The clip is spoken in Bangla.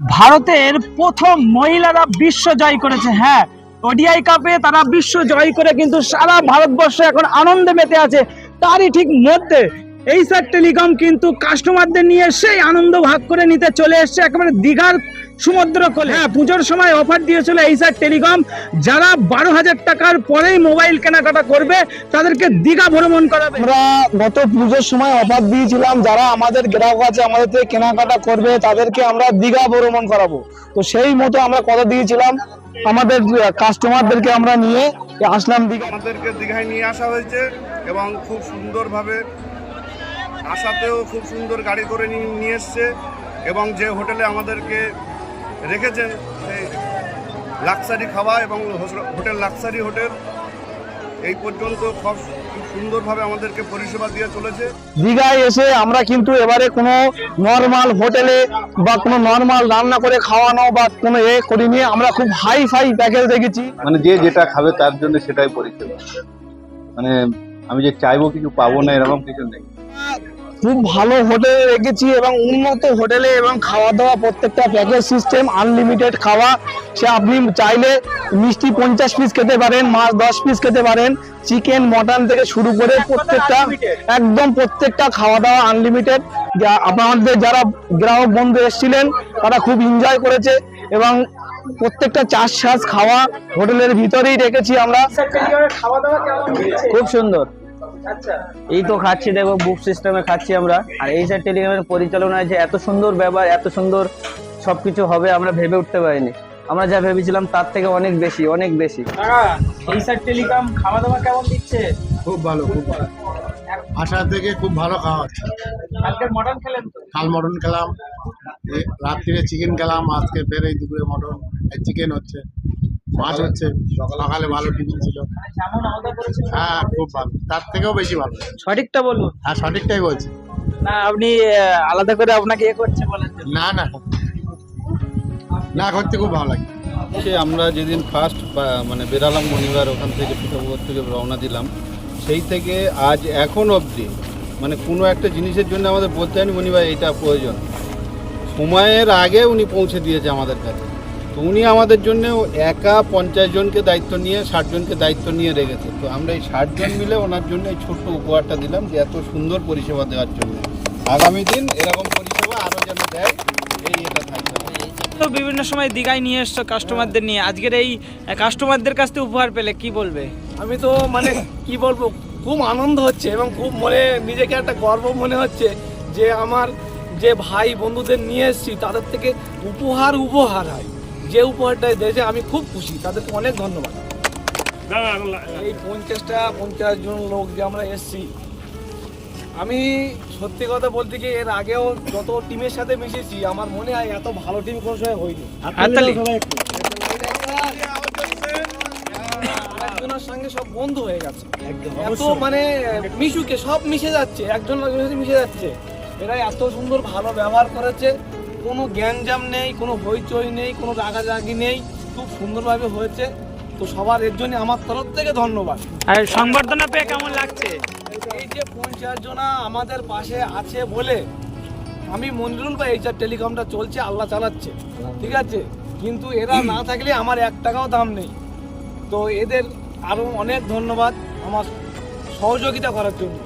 ভারতের প্রথম মহিলারা বিশ্ব জয় করেছে হ্যাঁ। ওডিআই কাপে তারা বিশ্ব জয় করে কিন্তু সারা ভারতবর্ষ এখন আনন্দে মেতে আছে, তারই ঠিক মধ্যে এই স্যার টেলিকম কিন্তু কাস্টমারদের নিয়ে সেই আনন্দ ভাগ করে নিতে চলে এসছে, একেবারে দীঘার সমুদ্র কোলে হ্যাঁ পুজোর সময় অফার দিয়েছিল এই স্যার টেলিকম যারা বারো হাজার টাকার পরেই মোবাইল কেনাকাটা করবে তাদেরকে দীঘা ভ্রমণ করাবে। আমরা গত পুজোর সময় অফার দিয়েছিলাম যারা আমাদের গ্রাহক আছে আমাদের থেকে কেনাকাটা করবে তাদেরকে আমরা দীঘা ভ্রমণ করাবো। তো সেই মতো আমরা কথা দিয়েছিলাম। আমাদের কাস্টমারদেরকে আমরা নিয়ে আসলাম দীঘা। আমাদেরকে দীঘায় নিয়ে আসা হয়েছে এবং খুব সুন্দরভাবে আসাতেও খুব সুন্দর গাড়ি করে নিয়ে নিয়ে এসছে এবং যে হোটেলে আমাদেরকে রেখেছেন সেই লাক্সারি খাওয়া এবং হোটেল লাক্সারি হোটেল। এই পর্যন্ত খুব খুব সুন্দরভাবে আমাদেরকে পরিষেবা দিয়ে চলেছে। দীঘায় এসে আমরা কিন্তু এবারে কোনো নর্মাল হোটেলে বা কোনো নর্মাল রান্না করে খাওয়ানো বা কোনো এ করিনি। আমরা খুব হাই ফাই প্যাকেজ দেখেছি। মানে যে যেটা খাবে তার জন্য সেটাই পরিষেবা। মানে আমি যে চাইব কিছু পাবো না এরকম কিছু নেই। খুব ভালো হোটেলে রেখেছি এবং উন্নত হোটেলে এবং খাওয়া দাওয়া প্রত্যেকটা প্যাকেজ সিস্টেম আনলিমিটেড খাওয়া। সে আপনি চাইলে মিষ্টি পঞ্চাশ পিস খেতে পারেন মাছ দশ পিস খেতে পারেন চিকেন মটন থেকে শুরু করে প্রত্যেকটা একদম প্রত্যেকটা খাওয়া দাওয়া আনলিমিটেড আপনাদের যারা গ্রাহক বন্ধু এসেছিলেন তারা খুব এনজয় করেছে এবং প্রত্যেকটা চাষ সাজ খাওয়া হোটেলের ভিতরেই রেখেছি আমরা। খুব সুন্দর। এই তো খাচ্ছি দেখো বুক সিস্টেমে খাচ্ছি আমরা। আর এই স্যার টেলিগ্রামের পরিচালনায় যে এত সুন্দর ব্যবহার এত সুন্দর সবকিছু হবে আমরা ভেবে উঠতে পারিনি। আমরা যা ভেবেছিলাম তার থেকে অনেক বেশি অনেক বেশি। এই স্যার টেলিকম খাওয়া দাওয়া কেমন দিচ্ছে? খুব ভালো খুব ভালো। আশা থেকে খুব ভালো খাওয়া হচ্ছে। আজকে মটন খেলেন তো? কাল মটন খেলাম এ রাত্রিরে চিকেন খেলাম আজকে ফের এই দুপুরে মটন চিকেন হচ্ছে। মাছ হচ্ছে সকালে ভালো টিফিন ছিল। হ্যাঁ খুব ভালো। তার থেকেও বেশি ভালো। সঠিকটা বলুন। হ্যাঁ সঠিকটাই বলছি। না আপনি আলাদা করে আপনাকে এ করছে বলেন না না। না করতে খুব ভালো লাগে। সে আমরা যেদিন ফার্স্ট মানে বেরালাম মনিবার ওখান থেকে পিঠাপুকুর থেকে রওনা দিলাম সেই থেকে আজ এখন অবধি মানে কোনো একটা জিনিসের জন্য আমাদের বলতে হয়নি মনিবার এইটা প্রয়োজন। সময়ের আগে উনি পৌঁছে দিয়েছে আমাদের কাছে। তো উনি আমাদের জন্য একা পঞ্চাশ জনকে দায়িত্ব নিয়ে ষাট জনকে দায়িত্ব নিয়ে রেখেছে। তো আমরা এই ষাট জন মিলে ওনার জন্য এই ছোট্ট উপহারটা দিলাম যে এত সুন্দর পরিষেবা দেওয়ার জন্য। আগামী দিন এরকম পরিষেবা আরও যেন দেয় এই এটা থাকবে। তো বিভিন্ন সময় দীঘায় নিয়ে এসছো কাস্টমারদের নিয়ে। আজকের এই কাস্টমারদের কাছ থেকে উপহার পেলে কি বলবে? আমি তো মানে কি বলব খুব আনন্দ হচ্ছে এবং খুব মনে নিজেকে একটা গর্ব মনে হচ্ছে যে আমার যে ভাই বন্ধুদের নিয়ে এসেছি তাদের থেকে উপহার উপহার হয়। যে উপহারটা দিয়েছে আমি খুব খুশি। তাদেরকে অনেক ধন্যবাদ। এই পঞ্চাশটা পঞ্চাশ জন লোক যে আমরা এসেছি আমি সত্যি কথা বলতে গিয়ে এর আগেও যত টিমের সাথে মিশেছি আমার মনে হয় এত ভালো টিম কোনো সময় হয়নি। একজনের সঙ্গে সব বন্ধু হয়ে গেছে। এত মানে মিশুকে সব মিশে যাচ্ছে একজন একজনের সাথে মিশে যাচ্ছে। এরা এত সুন্দর ভালো ব্যবহার করেছে। কোনো গ্যাঞ্জাম নেই কোনো হইচই নেই কোনো রাগারাগি নেই খুব সুন্দরভাবে হয়েছে। তো সবার এর জন্য আমার তরফ থেকে ধন্যবাদ। আর সংবর্ধনা পেয়ে কেমন লাগছে? এই যে পঞ্চাশ জনা আমাদের পাশে আছে বলে আমি মনিরুল বা এইচআর টেলিকমটা চলছে আল্লাহ চালাচ্ছে। ঠিক আছে? কিন্তু এরা না থাকলে আমার এক টাকাও দাম নেই। তো এদের আরও অনেক ধন্যবাদ আমার সহযোগিতা করার জন্য।